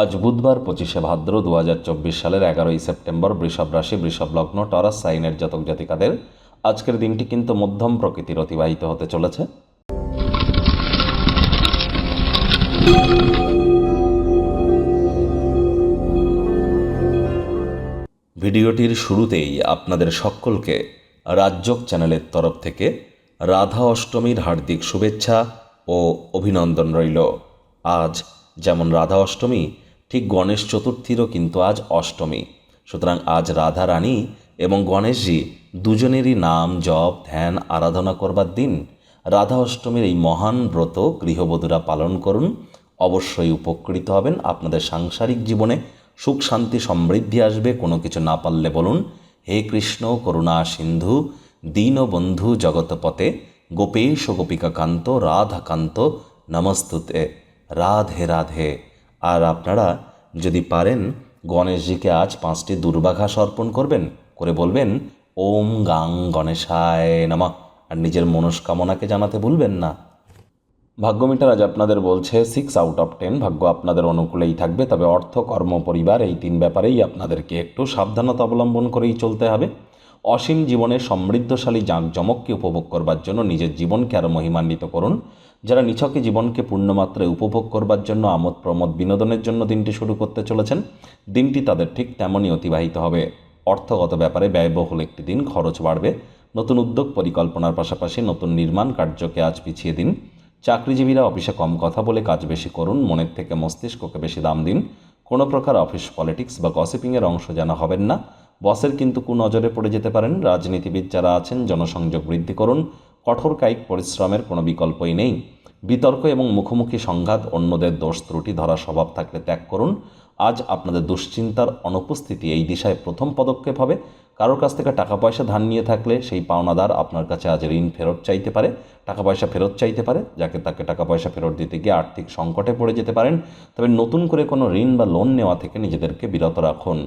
আজ বুধবার পঁচিশে ভাদ্র দু হাজার চব্বিশ সালের এগারোই সেপ্টেম্বর বৃষভ রাশি, বৃষভ লগ্ন, টরাস, সাইনের জাতক জাতিকাদের আজকের দিনটি কিন্তু মধ্যম প্রকৃতির অতিবাহিত হতে চলেছে। ভিডিওটির শুরুতেই আপনাদের সকলকে রাজ্যক চ্যানেলের তরফ থেকে রাধা অষ্টমীর হার্দিক শুভেচ্ছা ও অভিনন্দন রইল। আজ যেমন রাধা অষ্টমী ঠিক গণেশ চতুর্থীরও কিন্তু আজ অষ্টমী। সুতরাং আজ রাধা রানী এবং গণেশজি দুজনেরই নাম, জপ, ধ্যান, আরাধনা করবার দিন। রাধা অষ্টমীর এই মহান ব্রত গৃহবধূরা পালন করুন। অবশ্যই উপকৃত হবেন। আপনাদের সাংসারিক জীবনে সুখ, শান্তি, সমৃদ্ধি আসবে। কোনো কিছু না পারলে বলুন, হে কৃষ্ণ, করুণা, সিন্ধু, দীনবন্ধু জগৎপতে গোপেশ গোপিকাকান্ত, রাধাকান্ত, নমস্তুতে, রাধে রাধে। আর আপনারা যদি পারেন, গণেশজিকে আজ পাঁচটি দুর্বাঘাস অর্পণ করবেন, করে বলবেন, ওম গাং গণেশায় নামা। আর নিজের মনস্কামনাকে জানাতে ভুলবেন না। ভাগ্যমিটার আজ আপনাদের বলছে, সিক্স আউট অফ টেন। ভাগ্য আপনাদের অনুকূলেই থাকবে, তবে অর্থ, কর্ম, পরিবার, এই তিন ব্যাপারেই আপনাদেরকে একটু সাবধানতা অবলম্বন করেই চলতে হবে। অসীম জীবনে সমৃদ্ধশালী জাঁকজমককে উপভোগ করবার জন্য নিজের জীবনকে আরও মহিমান্বিত করুন। যারা নিছকে জীবনকে পূর্ণমাত্রায় উপভোগ করবার জন্য আমোদ প্রমোদ বিনোদনের জন্য দিনটি শুরু করতে চলেছেন, দিনটি তাদের ঠিক তেমনই অতিবাহিত হবে। অর্থগত ব্যাপারে ব্যয়বহুল একটি দিন, খরচ বাড়বে। নতুন উদ্যোগ পরিকল্পনার পাশাপাশি নতুন নির্মাণ কার্যকে আজ পিছিয়ে দিন। চাকরিজীবীরা অফিসে কম কথা বলে কাজ বেশি করুন, মনের থেকে মস্তিষ্ককে বেশি দাম দিন। কোনো প্রকার অফিস পলিটিক্স বা গসিপিংয়ের অংশ যেন হবেন না। বসের কিন্তু কুনজরে পড়ে যেতে পারেন। রাজনীতিবিদ যারা আছেন, জনসংযোগ বৃদ্ধি করুন। কঠোর কায়িক পরিশ্রমের কোনো বিকল্পই নেই। বিতর্ক এবং মুখোমুখি সংঘাত, অন্যদের দোষ ত্রুটি ধরা স্বভাব থাকলে ত্যাগ করুন। আজ আপনাদের দুশ্চিন্তার অনুপস্থিতি এই দিশায় প্রথম পদক্ষেপ হবে। কারোর কাছ থেকে টাকা পয়সা ধার নিয়ে থাকলে সেই পাওনাদার আপনার কাছে আজ ঋণ ফেরত চাইতে পারে। টাকা পয়সা ফেরত চাইতে পারে, যাকে তাকে টাকা পয়সা ফেরত দিতে গিয়ে আর্থিক সংকটে পড়ে যেতে পারেন। তবে নতুন করে কোনো ঋণ বা লোন নেওয়া থেকে নিজেদেরকে বিরত রাখুন।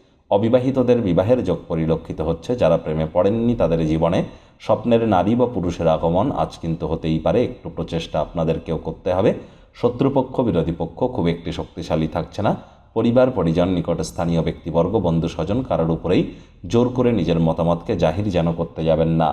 অবিবাহিতদের বিবাহের যোগ পরিলক্ষিত হচ্ছে। যারা প্রেমে পড়েননি, তাদের জীবনে স্বপ্নের নারী বা পুরুষের আগমন আজ কিন্তু হতেই পারে। একটু প্রচেষ্টা আপনাদেরকেও করতে হবে। শত্রুপক্ষ, বিরোধী পক্ষ খুব একটি শক্তিশালী থাকছে না। পরিবার, পরিজন, নিকট স্থানীয় ব্যক্তিবর্গ বন্ধু স্বজন কারোর উপরেই জোর করে নিজের মতামতকে জাহির যেন করতে যাবেন না।